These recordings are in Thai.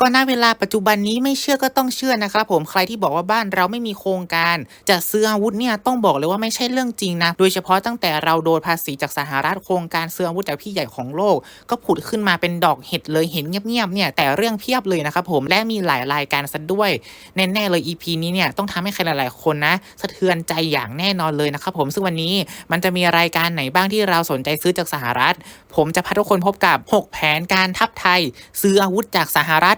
ก็ณเวลาปัจจุบันนี้ไม่เชื่อก็ต้องเชื่อนะครับผมใครที่บอกว่าบ้านเราไม่มีโครงการจะซื้ออาวุธเนี่ยต้องบอกเลยว่าไม่ใช่เรื่องจริงนะโดยเฉพาะตั้งแต่เราโดนภาษีจากสหรัฐโครงการซื้ออาวุธจากพี่ใหญ่ของโลก ก็ผุดขึ้นมาเป็นดอกเห็ดเลยเห็นเงียบๆเนี่ยแต่เรื่องเพียบเลยนะครับผมและมีหลายรายการซะด้วยแน่ๆเลย EP นี้เนี่ยต้องทำให้ใครหลายๆคนนะ สะเทือนใจอย่างแน่นอนเลยนะครับผมซึ่งวันนี้มันจะมีรายการไหนบ้างที่เราสนใจซื้อจากสหรัฐ ผมจะพาทุกคนพบกับ 6 แผนการทัพไทย ซื้ออาวุธจากสหรัฐ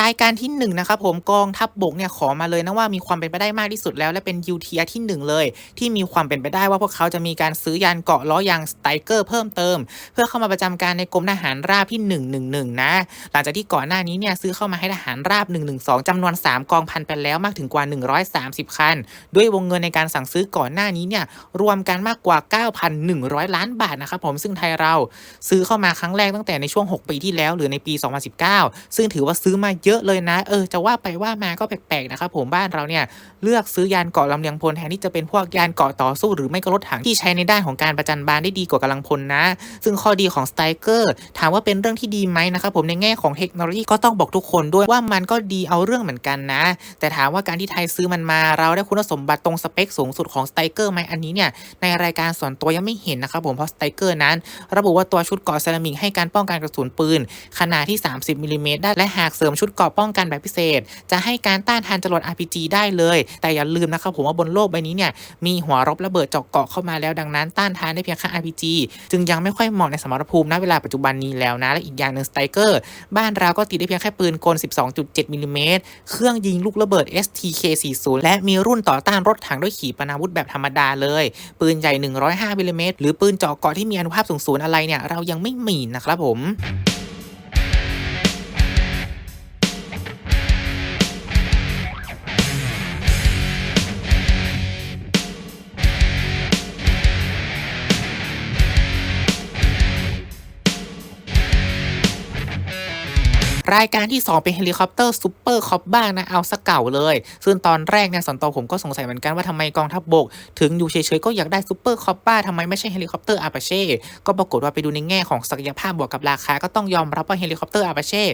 รายการที่1นงนะครับผมกองทัพบบกเนี่ยขอมาเลยนะว่ามีความเป็นไปได้มากที่สุดแล้ว และเป็น UTR ที่ 1 เลย ที่มีความเป็นไปได้ว่าพวกเขาจะมีการซื้อยานเกาะล้อยางสไตเกอร์เพิ่มเติม เพื่อเข้ามาประจำการในกรมทหารราบที่ 111 นะ หลังจากที่ก่อนหน้านี้เนี่ยซื้อเข้ามาให้ทหารราบ 112จำนวน 3 กองพันไปแล้วมากถึงกว่า 130 คัน ด้วยวงเงินในการสั่งซื้อก่อนหน้านี้เนี่ยรวมกันมากกว่า 9,100 ล้านบาทนะครับผมซึ่งไทยเราซื้อเข้ามาครั้งแรกตั้งแต่ในช่วง 6 ปีที่แล้วหรือในปี 2019 ซึ่งถือว่าซื้อมาเยอะเลยนะ เออ จะว่าไปว่ามาก็แปลกๆนะครับผมบ้านเราเนี่ยเลือกซื้อยานเกาะลำเลียงพลแทนที่จะเป็นพวกยานเกาะต่อสู้หรือไม่ก็รถถังที่ใช้ในด้านของการประจันบานได้ดีกว่ากำลังพลนะ ซึ่งข้อดีของสไตรเกอร์ถามว่าเป็นเรื่องที่ดีไหมนะครับผมในแง่ของเทคโนโลยีก็ต้องบอกทุกคนด้วยว่ามันก็ดีเอาเรื่องเหมือนกันนะ แต่ถามว่าการที่ไทยซื้อมันมาเราได้คุณสมบัติตรงสเปคสูงสุดของสไตรเกอร์ไหมอันนี้เนี่ยในรายการส่วนตัวยังไม่เห็นนะครับผมเพราะสไตรเกอร์นั้น ระบุว่าตัวชุดเกาะเซรามิกให้การป้องกันกระสุนปืน ขนาดที่ 30มิลลิเมตรได้และหากเสริมชุดเกราะป้องกันแบบพิเศษ จะให้การต้านทานจรวด RPG ได้เลย แต่อย่าลืมนะครับผมว่าบนโลกใบนี้เนี่ยมีหัวรบระเบิดเจาะเกาะเข้ามาแล้วดังนั้นต้านทานได้เพียงแค่ RPG จึงยังไม่ค่อยเหมาะในสมรภูมิณเวลาปัจจุบันนี้แล้วนะ และอีกอย่างหนึ่งสไตเกอร์บ้านเราก็ติดได้เพียงแค่ปืนกล 12.7มิลลิเมตรเครื่องยิงลูกระเบิด STK40 และมีรุ่นต่อต้านรถถังด้วยขีปนาวุธแบบธรรมดาเลย ปืนใหญ่ 105มิลลิเมตรหรือปืนเจาะเกาะที่มีอนุภาพสูงๆอะไรเนี่ยเรายังไม่มีนะครับผม รายการที่ 2 เป็นเฮลิคอปเตอร์ซูเปอร์คอปบ้างนะ เอาสเก่าเลย ซึ่งตอนแรกเนี่ยส่วนตัวผมก็สงสัยเหมือนกันว่าทำไมกองทัพบบก ถึงอยู่เฉยๆ ก็อยากได้ซูเปอร์คอปบ้าทำไมไม่ใช่เฮลิคอปเตอร์อาปาเช่ก็ปรากฏว่าไปดูในแง่ของศักยภาพบวกกับราคา ก็ต้องยอมรับว่าเฮลิคอปเตอร์อาปาเช่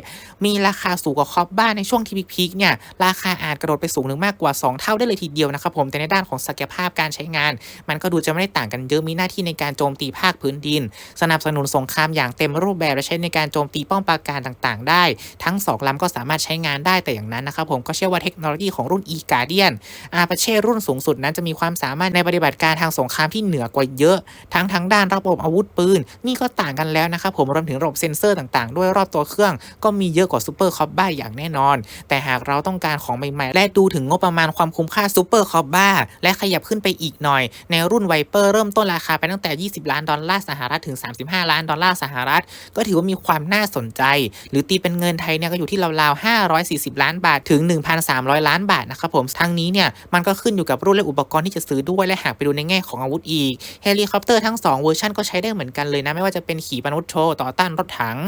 มีราคาสูงกว่าคอปบ้าในช่วงที่พีคเนี่ยราคาอาจกระโดดไปสูงถึงมากกว่า 2 เท่าได้เลยทีเดียวนะครับผมแต่ในด้านของศักยภาพการใช้งาน มันก็ดูจะไม่ได้ต่างกันเยอะมีหน้าที่ในการโจมตีภาคพื้นดิน สนับสนุนสงครามอย่างเต็มรูปแบบและใช้ในการโจมตีป้อมปราการต่างๆ ได้ทั้งสองลำก็สามารถใช้งานได้แต่อย่างนั้นนะครับผมก็เชื่อว่าเทคโนโลยีของรุ่น e g u a r d i a n อาปาเช่รุ่นสูงสุดนั้นจะมีความสามารถในปฏิบัติการทางสงครามที่เหนือกว่าเยอะ ทั้งทั้งด้านระบบอาวุธปืน นี่ก็ต่างกันแล้วนะครับผมรวมถึงระบบเซ็นเซอร์ต่างๆ ด้วยรอบตัวเครื่อง ก็มีเยอะกว่าซูเปอร์คอปบ้าอย่างแน่นอน แต่หากเราต้องการของใหม่ๆ และดูถึงงบประมาณความคุ้มค่าซูเปอร์คอปบ้าและขยับขึ้นไปอีกหน่อย ในรุ่นไวเปอร์เริ่มต้นราคาไปตั้งแต่ 20 ล้านดอลลาร์สหรัฐถึง 35 ล้านดอลลาร์สหรัฐ ก็ถือว่ามีความน่าสนใจ หรือตีเป็นเงินไทยเนี่ยก็อยู่ที่ราวๆ540 ล้านบาทถึง 1,300 ล้านบาทนะครับผมทั้งนี้เนี่ยมันก็ขึ้นอยู่กับรุ่นและอุปกรณ์ที่จะซื้อด้วยและหากไปดูในแง่ของอาวุธอีกเฮลิคอปเตอร์ทั้ง 2 เวอร์ชันก็ใช้ได้เหมือนกันเลยนะไม่ว่าจะเป็นขีปนาวุธโชต่อต้านรถถัง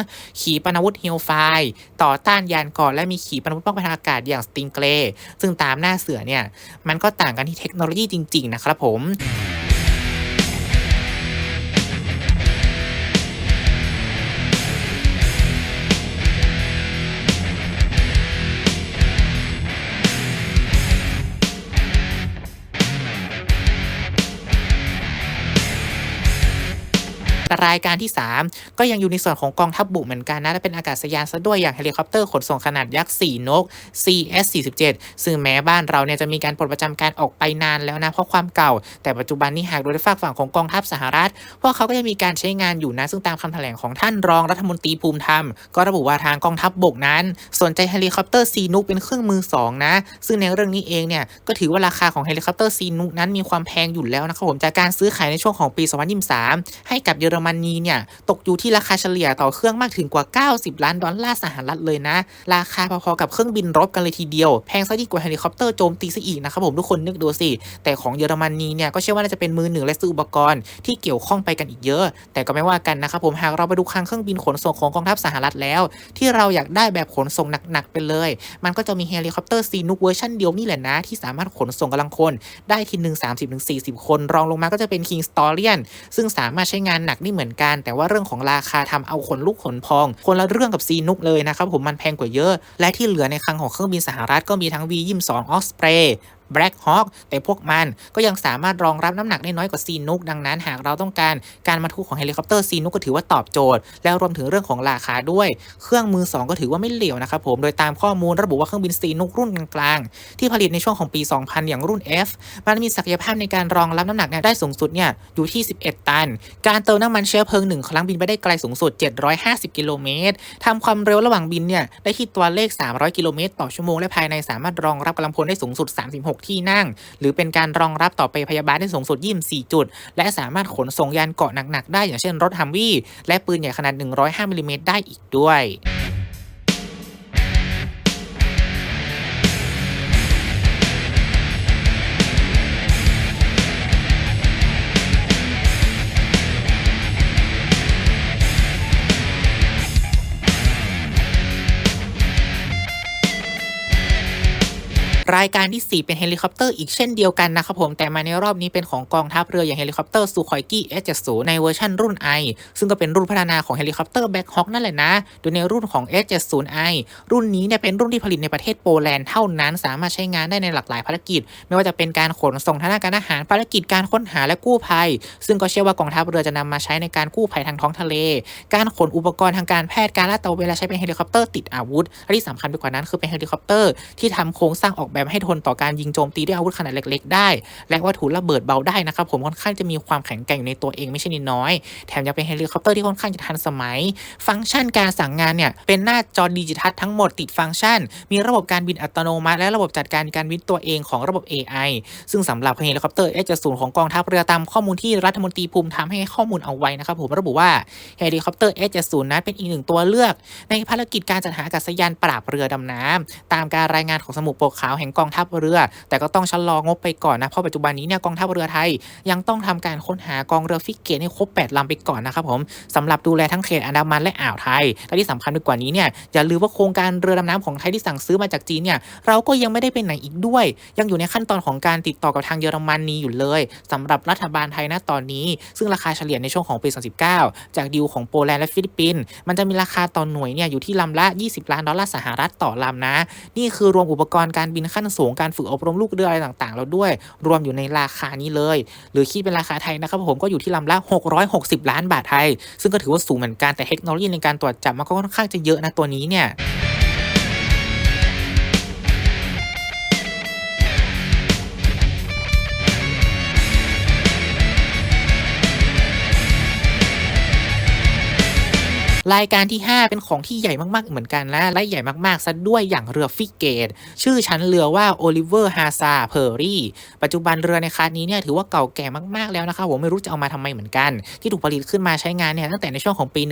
ขีปนาวุธฮิลไฟต่อต้านยานเกราะและมีขีปนาวุธป้องกันทางอากาศอย่างสติงเกรซึ่งตามหน้าเสือเนี่ยมันก็ต่างกันที่เทคโนโลยีจริง ๆ นะครับผม รายการที่ 3 ก็ยังอยู่ในส่วนของกองทัพบกเหมือนกันนะและเป็นอากาศยานซะด้วยอย่างเฮลิคอปเตอร์ขนส่งขนาดยักษ์4นก CS-47 ซึ่งแม้บ้านเราเนี่ยจะมีการปลดประจำการออกไปนานแล้วนะเพราะความเก่า แต่ปัจจุบันนี้หากโดูในฝากฝั่งของกองทัพสหรัฐพวกเขาก็ยังมีการใช้งานอยู่นะ ซึ่งตามคำแถลงของท่านรองรัฐมนตรีภูมิธรรม ก็ระบุว่าทางกองทัพบกนั้น สนใจเฮลิคอปเตอร์ซีนุกเป็นเครื่องมือสองนะ ซึ่งในเรื่องนี้เองเนี่ยก็ถือว่าราคาของเฮลิคอปเตอร์ซีนุกนั้นมีความแพงอยู่แล้วนะครับผมจากการซื้อขายในช่วงของปี 2023 ให้กับเยอรรมนีเนี่ย ตกอยู่ที่ราคาเฉลี่ยต่อเครื่องมากถึงกว่า 90 ล้านดอลลาร์สหรัฐเลยนะ ราคาพอๆกับเครื่องบินรบกันเลยทีเดียว แพงซะยิ่งกว่าเฮลิคอปเตอร์โจมตีซะอีกนะครับผมทุกคนนึกดูสิ แต่ของเยอรมนีเนี่ยก็เชื่อว่าน่าจะเป็นมือหนึ่งและซื้ออุปกรณ์ที่เกี่ยวข้องไปกันอีกเยอะ แต่ก็ไม่ว่ากันนะครับผมหากเราไปดูคลังเครื่องบินขนส่งของกองทัพสหรัฐแล้ว ที่เราอยากได้แบบขนส่งหนักๆไปเลย มันก็จะมีเฮลิคอปเตอร์ซีนุกเวอร์ชันเดียวนี่แหละนะที่สามารถขนส่งกำลังคนได้ทีหนึ่ง30-40 คน รองลงมาก็จะเป็น King Stallion ซึ่งสามารถใช้งานหนักได้เหมือนกัน แต่ว่าเรื่องของราคาทำเอาขนลุกขนพอง คนละเรื่องกับซีนุกเลยนะครับผมมันแพงกว่าเยอะ และที่เหลือในคลังของเครื่องบินสหรัฐก็มีทั้ง V22 Osprey Black Hawk แต่พวกมันก็ยังสามารถรองรับน้ำหนักได้น้อยกว่าซีนุกดังนั้น หากเราต้องการการบรรทุกของเฮลิคอปเตอร์ซีนุกก็ถือว่าตอบโจทย์ แล้วรวมถึงเรื่องของราคาด้วย เครื่องมือ 2 ก็ถือว่าไม่เหลวนะครับผมโดยตามข้อมูลระบุว่าเครื่องบินซีนุกรุ่นกลางๆที่ผลิตในช่วงของปี 2000 อย่างรุ่น F มันมีศักยภาพในการรองรับน้ำหนักเนี่ยได้สูงสุดเนี่ยอยู่ที่ 11 ตัน การเติมน้ำมันเชื้อเพลิงหนึ่งครั้งบินไปได้ไกลสูงสุด 750 กิโลเมตรทำความเร็วระหว่างบินเนี่ยได้ที่ตัวเลข 300 กิโลเมตร ต่อชั่วโมงและภายในสามารถรองรับกำลังพลได้สูงสุด 36ที่นั่ง หรือเป็นการรองรับต่อไปพยาบาลได้สูงสุด 24 จุด และสามารถขนส่งยานเกาะหนักๆได้อย่างเช่นรถฮัมวี่และปืนใหญ่ขนาด 105มิลลิเมตรได้อีกด้วย รายการที่ 4 เป็นเฮลิคอปเตอร์อีกเช่นเดียวกันนะครับผมแต่มาในรอบนี้เป็นของกองทัพเรืออย่างเฮลิคอปเตอร์ซูคอยกี้ S70 ในเวอร์ชันรุ่น I ซึ่งก็เป็นรุ่นพัฒนาของเฮลิคอปเตอร์แบ็คฮอ k นั่นแหละนะ โดยในรุ่นของ S70i รุ่นนี้เนี่ยเป็นรุ่นที่ผลิตในประเทศโปแลนด์เท่านั้น สามารถใช้งานได้ในหลากหลายภารกิจ ไม่ว่าจะเป็นการขนส่งทางด้านการอาหารภารกิจการค้นหาและกู้ภัย ซึ่งก็เชื่อว่ากองทัพเรือจะนำมาใช้ในการกู้ภัยทางท้องทะเล การขนอุปกรณ์ทางการแพทย์การลาดตระเวนและใช้เป็นเฮลิคอปเตอร์ติดอาวุธและที่สำคัญไปกว่านั้นคือเป็นเฮลิคอปเตอร์ที่ทำโครงสร้างออกแบบให้ทนต่อการยิงโจมตีด้วยอาวุธขนาดเล็ก ๆ ได้ และวัตถุระเบิดเบาได้นะครับผมค่อนข้างจะมีความแข็งแกร่งในตัวเองไม่ใช่นิดน้อย แถมยังเป็นเฮลิคอปเตอร์ที่ค่อนข้างจะทันสมัย ฟังก์ชันการสั่งงานเนี่ยเป็นหน้าจอดิจิทัลทั้งหมดติดฟังก์ชัน มีระบบการบินอัตโนมัติ และระบบจัดการการบินตัวเองของระบบ AI ซึ่งสำหรับเฮลิคอปเตอร์ H70 ของกองทัพเรือตามข้อมูลที่รัฐมนตรีภูมิธรรมให้ข้อมูลเอาไว้นะครับผมระบุว่าเฮลิคอปเตอร์ H70 นั้นเป็นอีกหนึ่งตัวเลือก ในภารกิจการจัดหาอากาศยานปราบเรือดำน้ำตามการรายงานของสมุดปกขาวแห่งกองทัพเรือ แต่ก็ต้องชะลองบไปก่อนนะเพราะปัจจุบันนี้เนี่ยกองทัพเรือไทยยังต้องทำการค้นหากองเรือฟิกเกตให้ครบ8ลำไปก่อนนะครับผมสำหรับดูแลทั้งเขตอันดามันและอ่าวไทยและที่สำคัญไปกว่านี้เนี่ยอย่าลืมว่าโครงการเรือดำน้ำของไทยที่สั่งซื้อมาจากจีนเนี่ยเราก็ยังไม่ได้ไปไหนอีกด้วย ยังอยู่ในขั้นตอนของการติดต่อกับทางเยอรมนนีอยู่เลยสำหรับรัฐบาลไทยณตอนนี้ ซึ่งราคาเฉลี่ยในช่วงของปี 2019 จากดีลของโปแลนด์และฟิลิปปินส์มันจะมีราคาต่อหน่วยเนี่ยอยู่ที่ลำละ 20 ล้านดอลลาร์สหรัฐต่อลำนะ นี่คือรวมอุปกรณ์การบินขั้นสูงการฝึกอบรมลูกเรืออะไรต่างๆ เราด้วย รวมอยู่ในราคานี้เลย หรือคิดเป็นราคาไทยนะครับผมก็อยู่ที่ลำละ 660 ล้านบาทไทย ซึ่งก็ถือว่าสูงเหมือนกันแต่เทคโนโลยีในการตรวจจับมันก็ค่อนข้างจะเยอะนะตัวนี้เนี่ย รายการที่ 5 เป็นของที่ใหญ่มากๆเหมือนกันนะและใหญ่มากๆซะด้วยอย่างเรือฟิกเกต ชื่อชั้นเรือว่าโอลิเวอร์ฮาซาเพอร์รี่ปัจจุบันเรือในคลาสนี้เนี่ยถือว่าเก่าแก่มากๆแล้วนะครับผมไม่รู้จะเอามาทำไมเหมือนกัน ที่ถูกผลิตขึ้นมาใช้งานเนี่ยตั้งแต่ในช่วงของปี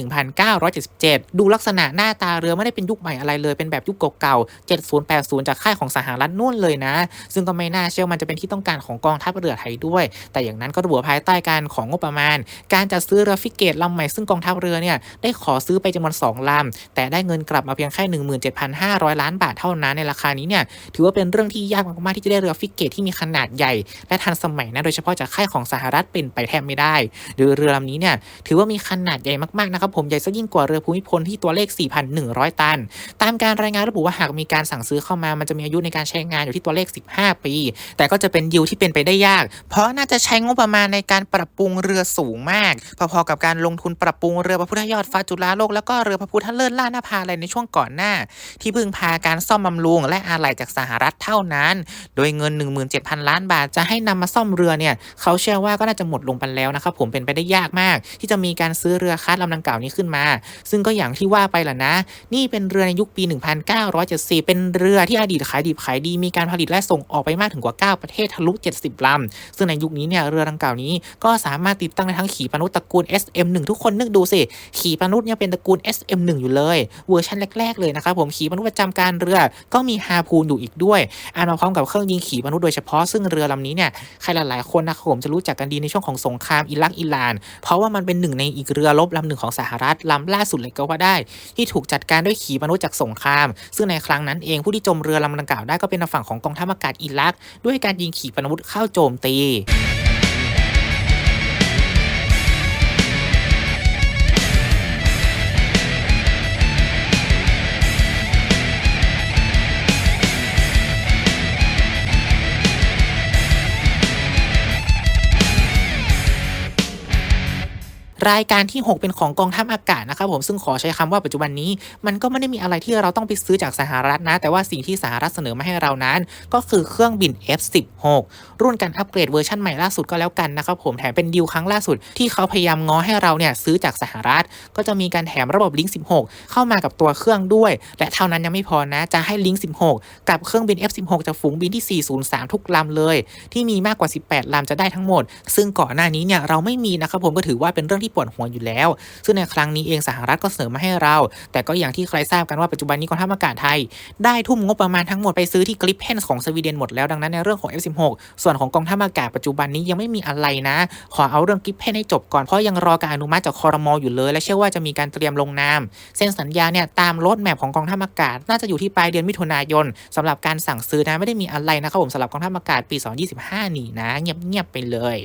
1977 ดูลักษณะหน้าตาเรือไม่ได้เป็นยุคใหม่อะไรเลยเป็นแบบยุคเก่าๆ7080 จากค่ายของสหรัฐนู่นเลยนะ ซึ่งก็ไม่น่าเชื่อมันจะเป็นที่ต้องการของกองทัพเรือไทยด้วย แต่อย่างนั้นก็ระบุภายใต้การของงบประมาณ การจัดซื้อเรือฟิกเกตลำใหม่ซึ่งกองทัพเรือเนี่ยได้ขอซื้อไปจำนวน2ลำแต่ได้เงินกลับมาเพียงแค่ 17,500 ล้านบาทเท่านั้นในราคานี้เนี่ยถือว่าเป็นเรื่องที่ยากมากๆที่จะได้เรือฟิกเกตที่มีขนาดใหญ่ และทันสมัยนะโดยเฉพาะจากค่ายของสหรัฐเป็นไปแทบไม่ได้หรือเรือลำนี้เนี่ยถือว่ามีขนาดใหญ่มากๆนะครับผมใหญ่ซะยิ่งกว่าเรือภูมิพลที่ตัวเลข 4,100 ตัน ตามการรายงานระบุว่าหากมีการสั่งซื้อเข้ามามันจะมีอายุในการใช้งานอยู่ที่ตัวเลข 15 ปี แต่ก็จะเป็นดิวที่เป็นไปได้ยาก เพราะน่าจะใช้งบประมาณในการปรับปรุงเรือสูงมาก พอๆกับการลงทุนปรับปรุงเรือพระพุทธยอดฟ้าจุฬาโลกแล้วก็เรือพระพุทธเลิศล่าหน้าภาอะไรในช่วงก่อนหน้า ที่พึ่งพาการซ่อมบำรุงและอะไหล่จากสหรัฐเท่านั้น โดยเงิน 17,000 ล้านบาทจะให้นำมาซ่อมเรือเนี่ยเขาเชื่อว่าก็น่าจะหมดลงไปแล้วนะครับผมเป็นไปได้ยากมาก ที่จะมีการซื้อเรือคลาสลำดังกล่าวนี้ขึ้นมา ซึ่งก็อย่างที่ว่าไปล่ะนะ นี่เป็นเรือในยุคปี 1974 เป็นเรือที่อดีตขายดิบขายดีมีการผลิตและส่งออกไปมากถึงกว่า 9 ประเทศทะลุ 70 ลำ ซึ่งในยุคนี้เนี่ยเรือดังกล่าวนี้ก็สามารถติดตั้งได้ทั้งขีปนาวุธตระกูล SM1 ทุกคนนึกดูสิขีปนาวุธเนี่ยเป็นตระกูล SM1 อยู่เลย เวอร์ชันแรก ๆ เลยนะครับผมขีปนาวุธประจำการเรือก็มีฮาพูนอยู่อีกด้วยอ่านมาพร้อมกับเครื่องยิงขีปนาวุธโดยเฉพาะซึ่งเรือลำนี้เนี่ยใครหลายๆคนนะครับผมจะรู้จักกันดีในช่วงของสงครามอิรักอิหร่าน เพราะว่ามันเป็นหนึ่งในอีกเรือรบลำหนึ่งของสหรัฐลำล่าสุดเลยก็ว่าได้ ที่ถูกจัดการด้วยขีปนาวุธจากสงคราม ซึ่งในครั้งนั้นเองผู้ที่จมเรือลำดังกล่าวได้ก็เป็นฝั่งของกองทัพอากาศอิรัก ด้วยการยิงขีปนาวุธเข้าโจมตี รายการที่ 6 เป็นของกองทัพอากาศนะครับผมซึ่งขอใช้คำว่าปัจจุบันนี้ มันก็ไม่ได้มีอะไรที่เราต้องไปซื้อจากสหรัฐนะ แต่ว่าสิ่งที่สหรัฐเสนอมาให้เรานั้น ก็คือเครื่องบิน F16 รุ่นการอัปเกรดเวอร์ชันใหม่ล่าสุดก็แล้วกันนะครับผมแถมเป็นดีลครั้งล่าสุดที่เขาพยายามง้อให้เราเนี่ยซื้อจากสหรัฐ ก็จะมีการแถมระบบลิงก์16 เข้ามากับตัวเครื่องด้วย และเท่านั้นยังไม่พอนะจะให้ลิงก์16 กับเครื่องบิน F16 จากฝูงบินที่ 403 ทุกลำเลย ที่มีมากกว่า 18ลำจะได้ทั้งหมด ซึ่งก่อนหน้านี้เนี่ยเราไม่มีนะครับผมก็ถือว่าเป็นเรื่องที่ปวดหัวอยู่แล้ว ซึ่งในครั้งนี้เองสหรัฐก็เสนอมาให้เรา แต่ก็อย่างที่ใครทราบกันว่าปัจจุบันนี้กองทัพอากาศไทย ได้ทุ่มงบประมาณทั้งหมดไปซื้อที่กริปเพนของสวีเดนหมดแล้วดังนั้นในเรื่องของ F16 ส่วนของกองทัพอากาศปัจจุบันนี้ยังไม่มีอะไรนะ ขอเอาเรื่องกริปเพนให้จบก่อนเพราะยังรอการอนุมัติจากคอรมออยู่เลย และเชื่อว่าจะมีการเตรียมลงนามเซ็นสัญญาเนี่ยตามรถแมพของกองทัพอากาศ น่าจะอยู่ที่ปลายเดือนมิถุนายนสำหรับการสั่งซื้อนะไม่ได้มีอะไรนะครับผมสำหรับกองทัพอากาศปี 2025 นี่นะ เงียบๆไปเลย